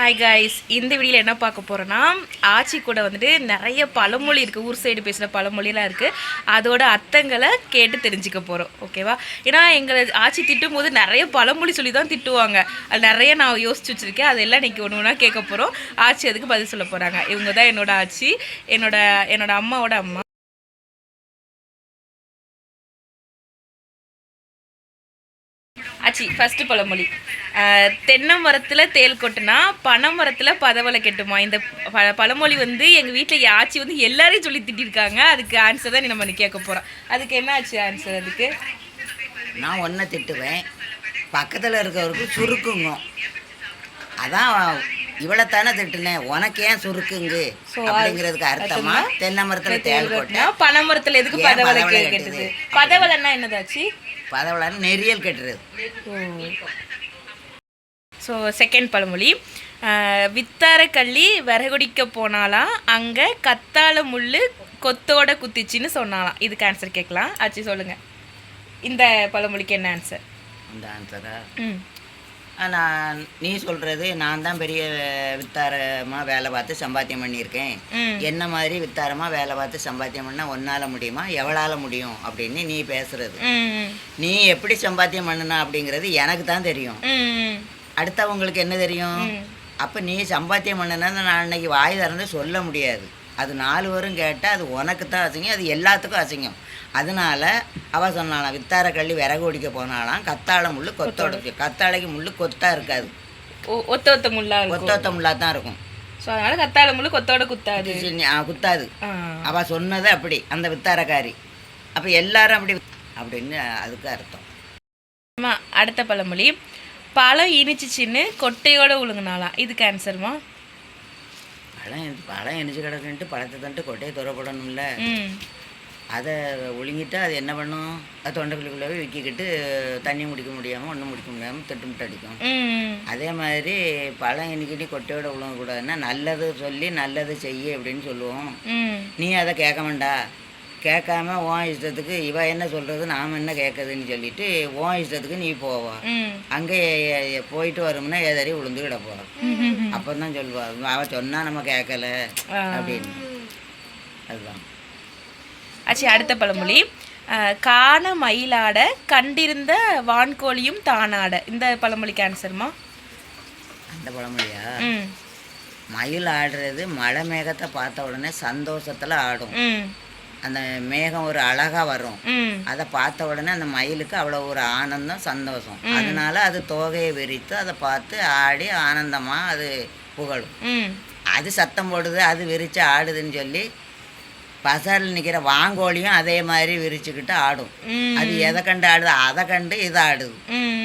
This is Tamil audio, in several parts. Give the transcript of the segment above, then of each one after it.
ஹாய் காய்ஸ் இந்த வீடியோவில் என்ன பார்க்க போகிறோன்னா ஆச்சி கூட வந்துட்டு நிறைய பழமொழி இருக்குது ஊர் சைடு பேசுகிற பழமொழிலாம் இருக்குது அதோட அர்த்தங்களை கேட்டு தெரிஞ்சுக்க போகிறோம் ஓகேவா ஏன்னா எங்களை ஆச்சி திட்டும் போது நிறைய பழமொழி சொல்லி தான் திட்டுவாங்க. அது நிறைய நான் யோசிச்சு வச்சுருக்கேன். அதெல்லாம் இன்றைக்கி ஒன்று ஒன்றா கேட்க போகிறோம் ஆச்சி அதுக்கு பதில் சொல்ல போகிறாங்க இவங்க தான் என்னோட ஆச்சி. என்னோட என்னோட அம்மாவோட அம்மா. ஆச்சி ஃபஸ்ட்டு பழமொழி. தென்னை மரத்தில் தேல் கொட்டுனா பனை மரத்தில் பதவலை கெட்டுமா? இந்த ப- பழமொழி வந்து எங்கள் வீட்டில் ஆச்சி வந்து எல்லாரையும் சொல்லி திட்டிருக்காங்க. அதுக்கு ஆன்சர் தான் நம்ம கேட்க போகிறோம் அதுக்கு என்ன ஆச்சு ஆன்சர் அதுக்கு? நான் ஒன்றை திட்டுவேன். பக்கத்தில் இருக்கிறவருக்கு சுருக்குங்க. அதான் இவ்வளோத்தானே திட்டுனேன் உனக்கு ஏன் சுருக்குங்க? அப்படிங்கிறதுக்கு அர்த்தமா? தென்னை மரத்தில் தேல் கொட்டை. கொட்டினா பனை மரத்தில் எதுக்கு பதவலை கெ- கெட்டுது? பதவலைன்னா என்னதாச்சு? பதவளான்னு நெறியல் கட்டுறது. ஸோ செகண்ட் பழமொழி. வித்தார கள்ளி விறகுடிக்க போனாலாம் அங்கே கத்தாழ முள்ளு கொத்தோட குத்திச்சின்னு சொன்னாலாம் இதுக்கு ஆன்சர் கேட்கலாம். ஆச்சு சொல்லுங்க. இந்த பழமொழிக்கு என்ன ஆன்சர் அந்த ஆன்சரா ம். நான் நீ சொல்கிறது நான் தான் பெரிய வித்தாரமாக வேலை பார்த்து சம்பாத்தியம் பண்ணியிருக்கேன். என்ன மாதிரி வித்தாரமாக வேலை பார்த்து சம்பாத்தியம் பண்ணால் ஒன்றால் முடியுமா? எவளால் முடியும்? அப்படின்னு நீ பேசுறது. நீ எப்படி சம்பாத்தியம் பண்ணுனா அப்படிங்கிறது எனக்கு தான் தெரியும். அடுத்தவங்களுக்கு என்ன தெரியும்? அப்போ நீ சம்பாத்தியம் பண்ணுனா நான் அன்னைக்கு வாய் திறந்து சொல்ல முடியாது. அது நாலு வரும் கேட்டால் அது உனக்கு தான் அசிங்கம் அது எல்லாத்துக்கும் அசிங்கம். அதனால அவ சொன்னாலாம் வித்தார கள்ளி விறகு ஒடிக்க போனாலாம் கத்தாழை முள்ளு கொத்தோட. கத்தாழைக்கு முள்ளு கொத்தா இருக்காது. ஒத்த ஒத்த முள்ளா இருக்கும். ஒத்த முள்ளா தான் இருக்கும். ஸோ அதனால கத்தாழ முள்ளு கொத்தோட குத்தாது. குத்தாது. ஆ. அவ சொன்னது அப்படி அந்த வித்தாரக்காரி. அப்போ எல்லாரும் அப்படி அப்படின்னு அதுக்கு அர்த்தம். அடுத்த பழமொழி. பழம் இனிச்சிச்சின்னு கொட்டையோட உழுங்குனாலாம் இதுக்கு ஆன்சர்மா பழம் பழம் எரிஞ்சு கிடக்குன்ட்டு பழத்தை தந்துட்டு கொட்டையை துறப்படணும்ல. அதை ஒழுங்கிட்டு அது என்ன பண்ணும்? அது தொண்டைக்குள்ளுக்குள்ளவே விக்கிக்கிட்டு தண்ணி முடிக்க முடியாமல் ஒன்றும் முடிக்க முடியாமல் திட்டு முட்டு அடிக்கும். அதே மாதிரி பழம் இன்னைக்கிட்டி கொட்டையோட விழுங்கக்கூடாதுன்னா நல்லது சொல்லி நல்லது செய்ய அப்படின்னு சொல்லுவோம். நீ அதை கேட்க வேண்டா கேட்காம உன் இஷ்டத்துக்கு இவ என்ன சொல்கிறது நாம் என்ன கேட்குதுன்னு சொல்லிட்டு உன் இஷ்டத்துக்கு நீ போவா. அங்கே போயிட்டு வரும்னா எதறி விழுந்து கிடப்பா அப்போ தான் சொல்லுவா அவள் சொன்னால் நம்ம கேட்கல. அப்படின்னு. அதுதான். ஆச்சு அடுத்த பழமொழி. காண மயிலாட கண்டிருந்த வான்கோழியும் தானாட. இந்த பழமொழிக்கு ஆன்சர்மா அந்த பழமொழியா? மயில் ஆடுறது மழை மேகத்தை பார்த்த உடனே சந்தோஷத்தில் ஆடும். அந்த மேகம் ஒரு அழகாக வரும். அதை பார்த்த உடனே அந்த மயிலுக்கு அவ்வளோ ஒரு ஆனந்தம் சந்தோஷம். அதனால அது தோகையை விரித்து அதை பார்த்து ஆடி ஆனந்தமாக அது புகழும். அது சத்தம் போடுது அது விரித்து ஆடுதுன்னு சொல்லி பசாரில் நிற்கிற வாங்கோழியும் அதே மாதிரி விரிச்சுக்கிட்டு ஆடும். அது எதை கண்டு ஆடுது? அதை கண்டு இது ஆடுது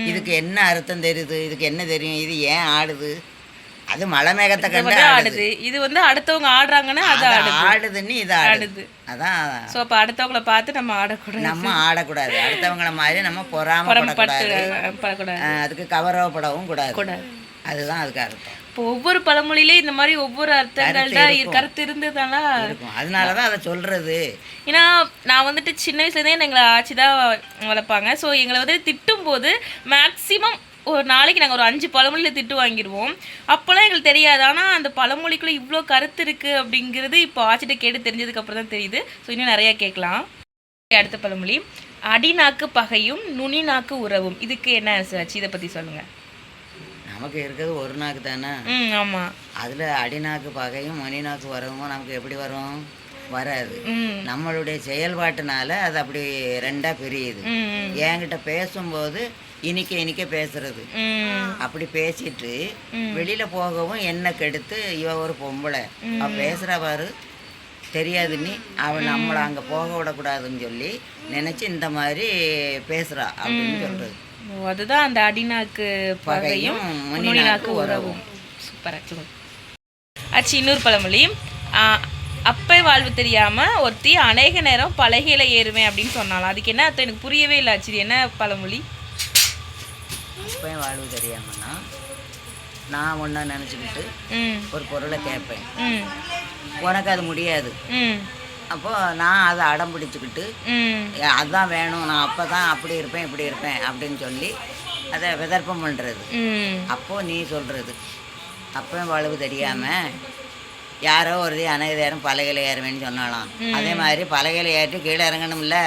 இதுக்கு என்ன அர்த்தம் தெரியுது? இதுக்கு என்ன தெரியும்? இது ஏன் ஆடுது? அது மலை மேகத்தை கண்டு ஆடுது. இது வந்து அடுத்தவங்க ஆடுறாங்கன்னா அது ஆடுது. ஆடுதுன்னு இது ஆடுது. அதான். ஸோ அப்போ அடுத்தவங்கள பார்த்து நம்ம ஆடக்கூடாது. நம்ம ஆடக்கூடாது. அடுத்தவங்கள மாதிரி நம்ம பொறாமப்படக்கூடாது. அதுக்கு கவரவப்படவும் கூடாது. அதுதான் அதுக்கு அர்த்தம். இப்போ ஒவ்வொரு பழமொழியிலே இந்த மாதிரி ஒவ்வொரு அர்த்தங்கள் தான். கருத்து இருந்ததால அதனால தான் அதை சொல்றது. ஏன்னா நான் வந்துட்டு சின்ன வயசுலேருந்தே எங்களை ஆட்சி தான் வளர்ப்பாங்க. ஸோ எங்களை வந்து திட்டும் போது மேக்ஸிமம் ஒரு நாளைக்கு நாங்கள் ஒரு அஞ்சு பழமொழியில் திட்டு வாங்கிடுவோம். அப்போல்லாம் எங்களுக்கு தெரியாது. ஆனால் அந்த பழமொழிக்குள்ளே இவ்வளோ கருத்து இருக்குது அப்படிங்கிறது இப்போ ஆட்சிட்ட கேட்டு தெரிஞ்சதுக்கு அப்புறம் தான் தெரியுது. ஸோ இன்னும் நிறையா கேட்கலாம். அடுத்த பழமொழி. அடிநாக்கு பகையும் நுனி நாக்கு உறவும். இதுக்கு என்ன ஆச்சு? இதை பற்றி சொல்லுங்கள் நமக்கு இருக்கிறது ஒரு நாக்கு தானே? ம் ஆமாம் அதில் அடிநாக்கு பகையும் மணிநாக்கு வரவும் நமக்கு எப்படி வரும்? வராது. நம்மளுடைய செயல்பாட்டுனால அது அப்படி ரெண்டா பிரியுது. என்கிட்ட பேசும்போது இனிக்க இனிக்க பேசுறது. அப்படி பேசிட்டு வெளியில போகவும் என்ன கெடுத்து இவ ஒரு பொம்பளை. அவ பேசுற பாரு தெரியாது நீ அவன் நம்மளை அங்க போக விடக்கூடாதுன்னு சொல்லி நினைச்சு இந்த மாதிரி பேசுறா அப்படின்னு சொல்றது. அதுதான் அந்த அடிநாக்கு பகையும் முனிநாக்கு உறவும். சூப்பர் ஆச்சு இன்னொரு பழமொழி அப்பை வாழ்வு தெரியாம ஒருத்தி அநேக நேரம் பலகையில ஏறுவேன் அப்படின்னு சொன்னாலும் அதுக்கு என்ன அர்த்தம்? எனக்கு புரியவே இல்லை ஆச்சு என்ன பழமொழி? அப்பயும் வாழ்வு தெரியாமன்னா நான் ஒன்றா நினச்சிக்கிட்டு ஒரு பொருளை கேட்பேன். உனக்கு அது முடியாது. ம். அப்போ நான் அதை அடம் பிடிச்சிக்கிட்டு ம். "ஏ, அதான் வேணும். நான் அப்போ தான் அப்படி இருப்பேன் இப்படி இருப்பேன் அப்படின்னு சொல்லி அதை விதர்ப்பம் பண்ணுறது ம். அப்போ நீ சொல்கிறது அப்பவும் வலுவு தெரியாமல் யாரோ ஒரு அனகதேரம் பலகையில் ஏறுவேன்னு சொன்னாலாம் அதே மாதிரி பலகையில் ஏற்றி கீழே இறங்கணும்ல.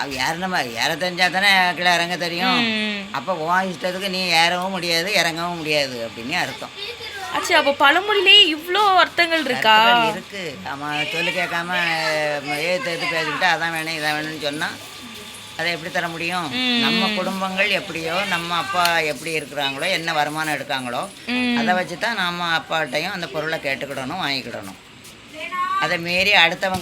அவ ஏறினமா ஏற தெரிஞ்சா தானே கீழே இறங்க தெரியும். அப்போ உன் இஷ்டத்துக்கு நீ ஏறவும் முடியாது இறங்கவும் முடியாது அப்படின்னு அர்த்தம். ஆச்சு அப்போ பழமொழியிலே இவ்வளோ அர்த்தங்கள் இருக்கா? இருக்கு. அவன் சொல்லு கேட்காம ஏத்து எடுத்து பேசிக்கிட்டு அதான் வேணும் இதான் வேணும்னு சொன்னால் அதை எப்படி தர முடியும்? நம்ம குடும்பங்கள் எப்படியோ நம்ம அப்பா எப்படி இருக்கிறாங்களோ என்ன வருமானம் எடுக்காங்களோ. அதை வச்சு தான் நம்ம அப்பாட்டையும் அந்த பொருளை கேட்டுக்கிடணும் வாங்கிக்கிடணும். அதை மீறி அடுத்தவங்க